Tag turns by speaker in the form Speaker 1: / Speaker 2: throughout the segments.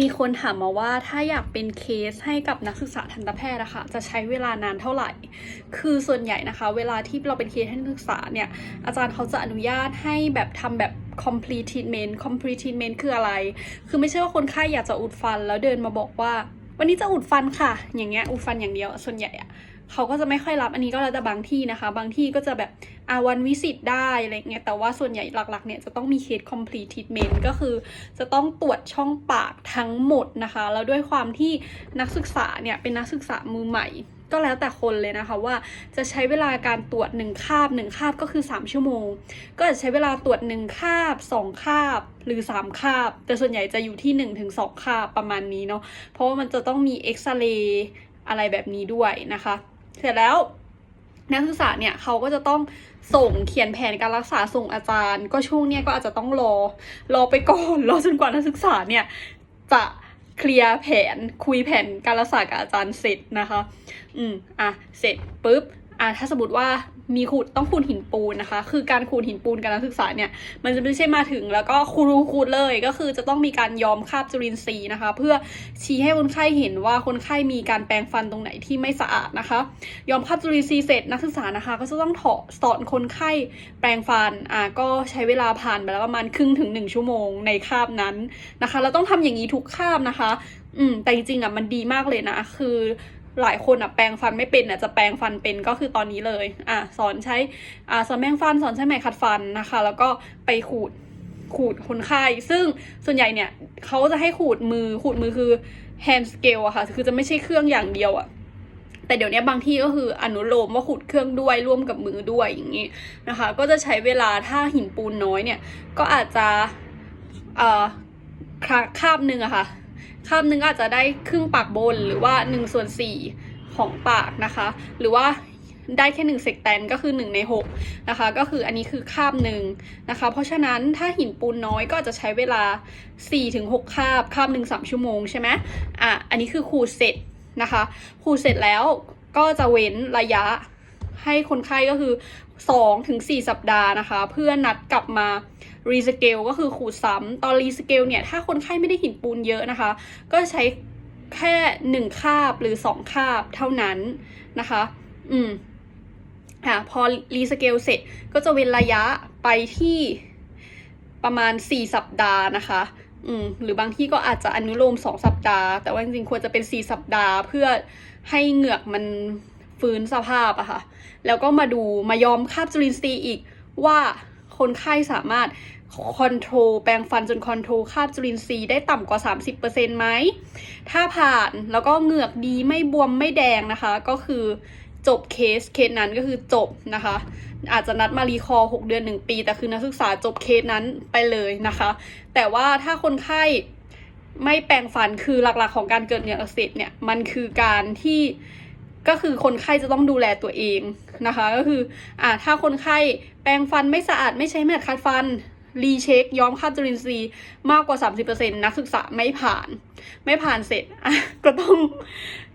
Speaker 1: มีคนถามมาว่าถ้าอยากเป็นเคสให้กับนักศึกษาทันตแพทย์อะคะจะใช้เวลานานเท่าไหร่ คือส่วนใหญ่นะคะ เวลาที่เราเป็นเคสให้นักศึกษาเนี่ย อาจารย์เขาจะอนุญาตให้แบบทำแบบ complete treatment complete treatment คืออะไร คือไม่ใช่ว่าคนไข้อยากจะอุดฟันแล้วเดินมาบอกว่า วันนี้จะอุดฟันค่ะ อย่างเงี้ยอุดฟันอย่างเดียวส่วนใหญ่อะ เขาก็จะไม่ค่อยรับอันนี้ก็แล้วแต่บางที่นะคะ บางที่ก็จะแบบอาวันวิสิตได้อะไรเงี้ยแต่ว่าส่วนใหญ่หลักๆเนี่ยจะต้องมีเคส complete treatment ก็คือ จะต้องตรวจช่องปากทั้งหมดนะคะ แล้วด้วยความที่นักศึกษาเนี่ยเป็นนักศึกษามือใหม่ก็แล้วแต่คนเลยนะคะว่าจะใช้เวลาการตรวจ1คาบ1คาบก็คือ 3 ชั่วโมง ก็จะใช้เวลาตรวจ1คาบ2คาบหรือ 3 คาบ แต่ส่วนใหญ่จะอยู่ที่1ถึง2คาบประมาณนี้เนาะเพราะว่ามันจะต้องมีเอ็กซเรย์อะไรแบบนี้ด้วยนะคะ เสร็จแล้วนักศึกษาเนี่ยเขาก็จะต้องส่งเขียนแผนการรักษาส่งอาจารย์ ก็ช่วงเนี้ยก็อาจจะต้องรอรอไปก่อนรอจนกว่านักศึกษาเนี่ยจะเคลียร์แผนคุยแผนการรักษากับอาจารย์เสร็จนะคะ อืมอะเสร็จปุ๊บ อะถ้าสมมติว่ามีขูดต้องขูดหินปูนนะคะ คือการขูดหินปูนการนักศึกษาเนี่ยมันจะไม่ใช่มาถึงแล้วก็ขูดขูดเลยก็คือจะต้องมีการยอมคาบจุลินทรีย์นะคะ เพื่อชี้ให้คนไข้เห็นว่าคนไข้มีการแปรงฟันตรงไหนที่ไม่สะอาดนะคะ ยอมคาบจุลินทรีย์เสร็จนักศึกษานะคะ ก็จะต้องถอดสอนคนไข้แปรงฟันอะก็ใช้เวลาผ่านไปแล้วประมาณครึ่งถึงหนึ่งชั่วโมงในคาบนั้นนะคะเราต้องทำอย่างนี้ทุกคาบนะคะ อืมแต่จริงๆอะมันดีมากเลยนะคือ หลายคนอะแปรงฟันไม่เป็นอะจะแปรงฟันเป็นก็คือตอนนี้เลย อะสอนใช้อ่าสอนแปรงฟันสอนใช้ไหมขัดฟันนะคะ แล้วก็ไปขูดขูดคนไข้ซึ่งส่วนใหญ่เนี่ยเขาจะให้ขูดมือขูดมือคือ hand scale อะค่ะ คือจะไม่ใช่เครื่องอย่างเดียวอะแต่เดี๋ยวนี้บางที่ก็คืออนุโลมว่าขูดเครื่องด้วยร่วมกับมือด้วยอย่างนี้นะคะ ก็จะใช้เวลาถ้าหินปูนน้อยเนี่ย ก็อาจจะเอ่อคาคาบหนึ่งอะค่ะ คาบหนึ่งอาจจะได้ครึ่งปากบนหรือว่า1ส่วน4ของปากนะคะ หรือว่าได้แค่1เซกแตนก็คือ 1 ใน 6 นะคะ ก็คืออันนี้คือคาบหนึ่งนะคะ เพราะฉะนั้นถ้าหินปูนน้อยก็จะใช้เวลา 4-6 คาบ คาบหนึ่ง3ชั่วโมงใช่ไหมอะ อันนี้คือขูดเสร็จนะคะขูดเสร็จแล้วก็จะเว้นระยะให้คนไข้ก็คือ 2ถึง4สัปดาห์นะคะ เพื่อนัดกลับมารีสเกลก็คือขูดซ้ำตอนรีสเกลเนี่ย ถ้าคนไข้ไม่ได้หินปูนเยอะนะคะ ก็ใช้แค่หนึ่งคาบหรือสองคาบเท่านั้นนะคะ อืมอะพอรีสเกลเสร็จก็จะเว้นระยะไปที่ประมาณ 4 สัปดาห์นะคะ อืม หรือบางที่ก็อาจจะอนุโลม 2 สัปดาห์ แต่ว่าจริงๆ ควรจะเป็น 4 สัปดาห์เพื่อให้เหงือกมัน ฟื้นสภาพอะค่ะ แล้วก็มาดูมายอมคาบจุลินทรีย์อีกว่าคนไข้สามารถคอนโทรลแปรงฟันจนคอนโทรลคราบจุลินทรีย์ได้ต่ำกว่า 30%ไหม ถ้าผ่านแล้วก็เหงือกดีไม่บวมไม่แดงนะคะ ก็คือจบเคสเคสนั้นก็คือจบนะคะ อาจจะนัดมารีคอ6เดือน 1 ปี แต่คือนักศึกษาจบเคสนั้นไปเลยนะคะ แต่ว่าถ้าคนไข้ไม่แปรงฟันคือหลักๆของการเกิดเหงือกอักเสบเนี่ยมันคือการที่ ก็คือคนไข้จะต้องดูแลตัวเองนะคะ ก็คืออ่าถ้าคนไข้แปรงฟันไม่สะอาดไม่ใช้แมสคัดฟันรีเช็คย้อมคราจุลินทรีย์มากกว่า 30%นักศึกษาไม่ผ่าน ไม่ผ่านเสร็จอะก็ต้อง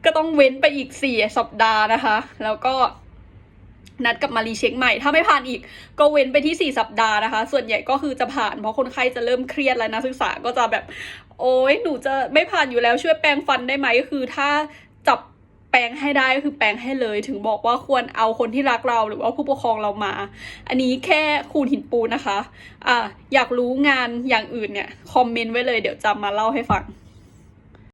Speaker 1: ก็ต้องเว้นไปอีก 4 สัปดาห์นะคะ แล้วก็นัดกลับมารีเช็คใหม่ ถ้าไม่ผ่านอีกก็เว้นไปที่ 4 สัปดาห์นะคะ ส่วนใหญ่ก็คือจะผ่านเพราะคนไข้จะเริ่มเครียดแล้วนักศึกษาก็จะแบบ โอ๊ยหนูจะไม่ผ่านอยู่แล้วช่วยแปรงฟันได้ไหมก็คือถ้าจับ ปลงให้ได้ก็คือแปลงให้เลย ถึงบอกว่าควรเอาคนที่รักเราหรือว่าผู้ปกครองเรามา อันนี้แค่คูณหินปูนนะคะอ่าอยากรู้งานอย่างอื่นเนี่ยคอมเมนต์ไว้เลยเดี๋ยวจะมาเล่าให้ฟัง